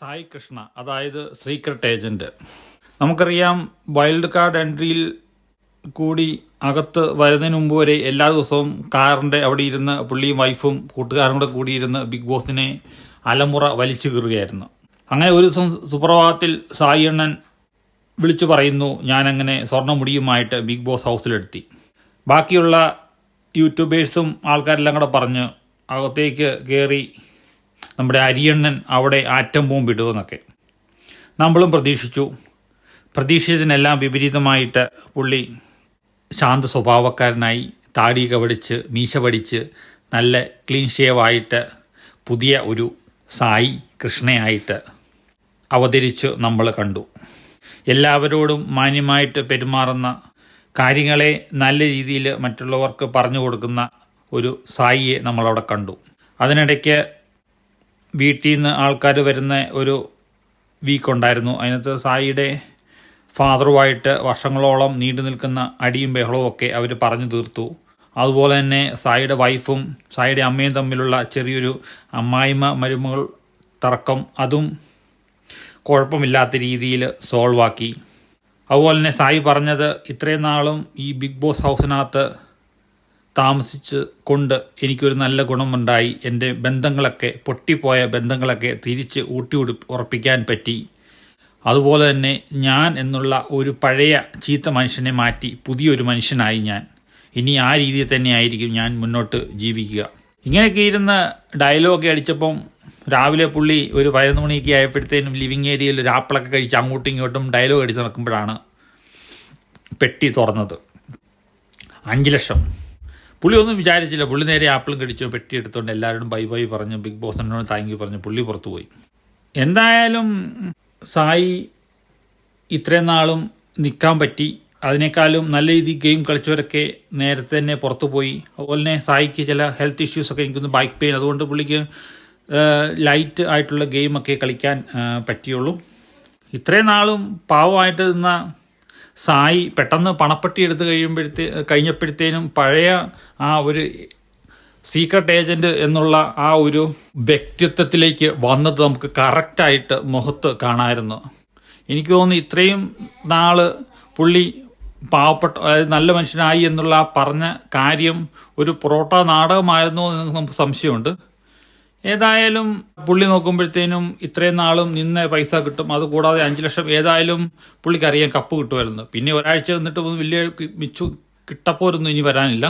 സായി കൃഷ്ണ അതായത് secret agent. നമുക്കറിയാം wild card എൻട്രിയിൽ കൂടി അകത്ത് വരുന്നതിന് മുമ്പ് വരെ എല്ലാ ദിവസവും കാറിന്റെ അവിടെ ഇരുന്ന് പുള്ളിയും വൈഫും കൂട്ടുകാരും കൂടെ കൂടിയിരുന്ന് ബിഗ് ബോസിനെ അലമുറ വലിച്ചു കീറുകയായിരുന്നു. അങ്ങനെ ഒരു ദിവസം സുപ്രഭാതത്തിൽ സായി അണ്ണൻ വിളിച്ചു പറയുന്നു ഞാനങ്ങനെ സ്വർണമുടിയുമായിട്ട് ബിഗ് ബോസ് ഹൗസിലെത്തി. ബാക്കിയുള്ള യൂട്യൂബേഴ്സും ആൾക്കാരെല്ലാം കൂടെ പറഞ്ഞ് അകത്തേക്ക് കയറി നമ്മുടെ അരിയണ്ണൻ അവിടെ ആറ്റം ബോംബ് ബോംബിടുമെന്നൊക്കെ നമ്മളും പ്രതീക്ഷിച്ചു. പ്രതീക്ഷിച്ചതിനെല്ലാം വിപരീതമായിട്ട് പുള്ളി ശാന്ത സ്വഭാവക്കാരനായി താടി കവടിച്ച് മീശ പഠിച്ച് നല്ല ക്ലീൻ ഷേവായിട്ട് പുതിയ ഒരു സായി കൃഷ്ണയായിട്ട് അവതരിച്ച് നമ്മൾ കണ്ടു. എല്ലാവരോടും മാന്യമായിട്ട് പെരുമാറുന്ന കാര്യങ്ങളെ നല്ല രീതിയിൽ മറ്റുള്ളവർക്ക് പറഞ്ഞു കൊടുക്കുന്ന ഒരു സായിയെ നമ്മളവിടെ കണ്ടു. അതിനിടയ്ക്ക് വീട്ടിൽ നിന്ന് ആൾക്കാർ വരുന്ന ഒരു വീക്ക് ഉണ്ടായിരുന്നു. അതിനകത്ത് സായിയുടെ ഫാദറുമായിട്ട് വർഷങ്ങളോളം നീണ്ടു നിൽക്കുന്ന അടിയും ബഹളവും ഒക്കെ അവർ പറഞ്ഞു തീർത്തു. അതുപോലെ തന്നെ സായിയുടെ വൈഫും സായിയുടെ അമ്മയും തമ്മിലുള്ള ചെറിയൊരു അമ്മായിമ്മ മരുമകൾ തർക്കം അതും കുഴപ്പമില്ലാത്ത രീതിയിൽ സോൾവ് ആക്കി. അതുപോലെ തന്നെ സായി പറഞ്ഞത് ഇത്രയും നാളും ഈ ബിഗ് ബോസ് ഹൗസിനകത്ത് താമസിച്ച് കൊണ്ട് എനിക്കൊരു നല്ല ഗുണമുണ്ടായി. എന്റെ ബന്ധങ്ങളൊക്കെ പൊട്ടിപ്പോയ ബന്ധങ്ങളൊക്കെ തിരിച്ച് ഊട്ടി ഉറപ്പിക്കാൻ പറ്റി. അതുപോലെ തന്നെ ഞാൻ എന്നുള്ള ഒരു പഴയ ചീത്ത മനുഷ്യനെ മാറ്റി പുതിയൊരു മനുഷ്യനായി ഞാൻ. ഇനി ആ രീതിയിൽ തന്നെ ആയിരിക്കും ഞാൻ മുന്നോട്ട് ജീവിക്കുക. ഇങ്ങനെയൊക്കെ ഇരുന്ന് ഡയലോഗ് അടിച്ചപ്പം രാവിലെ പുള്ളി ഒരു പതിനൊന്ന് മണിയൊക്കെ ആയപ്പോഴത്തേനും ലിവിങ് ഏരിയയിൽ ഒരു ആപ്പിളൊക്കെ കഴിച്ച് അങ്ങോട്ടും ഇങ്ങോട്ടും ഡയലോഗ് അടിച്ച് നടക്കുമ്പോഴാണ് പെട്ടി തുറന്നത്. അഞ്ച് ലക്ഷം. പുള്ളി ഒന്നും വിചാരിച്ചില്ല. പുള്ളി നേരെ ആപ്പിളും കടിച്ചു പെട്ടി എടുത്തുകൊണ്ട് എല്ലാവരോടും ബൈ ബൈ പറഞ്ഞു. ബിഗ് ബോസ് താങ്ക് യു പറഞ്ഞ്. പുള്ളി പുറത്തു പോയി. എന്തായാലും സായി ഇത്രയും നാളും നിൽക്കാൻ പറ്റി. അതിനേക്കാളും നല്ല രീതിയിൽ ഗെയിം കളിച്ചവരൊക്കെ നേരത്തെ തന്നെ പുറത്തു പോയി. അതുപോലെ തന്നെ സായിക്ക് ചില ഹെൽത്ത് ഇഷ്യൂസ് ഒക്കെ എനിക്കൊന്ന് ബൈക്ക് പെയിൻ അതുകൊണ്ട് പുള്ളിക്ക് ലൈറ്റ് ആയിട്ടുള്ള ഗെയിമൊക്കെ കളിക്കാൻ പറ്റിയുള്ളൂ. ഇത്രയും നാളും പാവമായിട്ട് നിന്ന സായി പെട്ടെന്ന് പണപ്പെട്ടി എടുത്ത് കഴിയുമ്പോഴത്തേ കഴിഞ്ഞപ്പോഴത്തേനും പഴയ ആ ഒരു സീക്രട്ട് ഏജന്റ് എന്നുള്ള ആ ഒരു വ്യക്തിത്വത്തിലേക്ക് വന്നത് നമുക്ക് കറക്റ്റായിട്ട് മുഖത്ത് കാണാമായിരുന്നു എനിക്ക് തോന്നുന്നു ഇത്രയും നാൾ പുള്ളി പാവപ്പെട്ട അതായത് നല്ല മനുഷ്യനായി എന്നുള്ള പറഞ്ഞ കാര്യം ഒരു പൊറോട്ട നാടകമായിരുന്നു എന്ന് നമുക്ക് സംശയമുണ്ട്. ഏതായാലും പുള്ളി നോക്കുമ്പോഴത്തേനും ഇത്രയും നാളും നിന്ന് പൈസ കിട്ടും. അത് കൂടാതെ അഞ്ചു ലക്ഷം ഏതായാലും പുള്ളിക്ക് അറിയാൻ കപ്പ് കിട്ടുമായിരുന്നു. പിന്നെ ഒരാഴ്ച നിന്നിട്ട് വലിയ മിച്ചു കിട്ടപ്പോരൊന്നും ഇനി വരാനില്ല.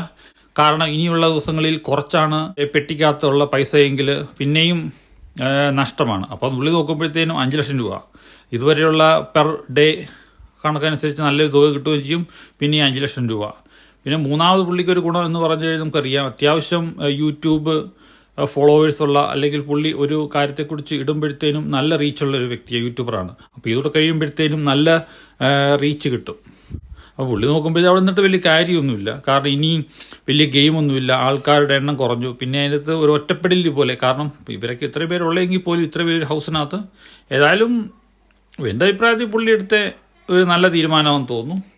കാരണം ഇനിയുള്ള ദിവസങ്ങളിൽ കുറച്ചാണ് പെട്ടിക്കകത്തുള്ള പൈസയെങ്കിൽ പിന്നെയും നഷ്ടമാണ്. അപ്പം പുള്ളി നോക്കുമ്പോഴത്തേനും അഞ്ച് ലക്ഷം രൂപ. ഇതുവരെയുള്ള പെർ ഡേ കണക്കനുസരിച്ച് നല്ലൊരു തുക കിട്ടുകയും ചെയ്യും. പിന്നെ അഞ്ച് ലക്ഷം രൂപ. പിന്നെ മൂന്നാമത് പുള്ളിക്ക് ഒരു ഗുണം എന്ന് പറഞ്ഞു കഴിഞ്ഞാൽ നമുക്കറിയാം. അത്യാവശ്യം യൂട്യൂബ് ഫോളോവേഴ്സ് ഉള്ള അല്ലെങ്കിൽ പുള്ളി ഒരു കാര്യത്തെക്കുറിച്ച് ഇടുമ്പോഴത്തേനും നല്ല റീച്ചുള്ള ഒരു വ്യക്തിയാണ് യൂട്യൂബറാണ്. അപ്പോൾ ഇതോടെ കഴിയുമ്പോഴത്തേനും നല്ല റീച്ച് കിട്ടും. അപ്പോൾ പുള്ളി നോക്കുമ്പോൾ അവിടെ നിന്നിട്ട് വലിയ കാര്യമൊന്നുമില്ല. കാരണം ഇനിയും വലിയ ഗെയിമൊന്നുമില്ല. ആൾക്കാരുടെ എണ്ണം കുറഞ്ഞു. പിന്നെ അതിനകത്ത് ഒരു ഒറ്റപ്പെടൽ പോലെ. കാരണം ഇവരൊക്കെ ഇത്ര പേരുള്ളെങ്കിൽ പോലും ഇത്ര പേര് ഹൗസിനകത്ത്. ഏതായാലും എന്റെ അഭിപ്രായത്തിൽ പുള്ളി എടുത്ത ഒരു നല്ല തീരുമാനമാണെന്ന് തോന്നുന്നു.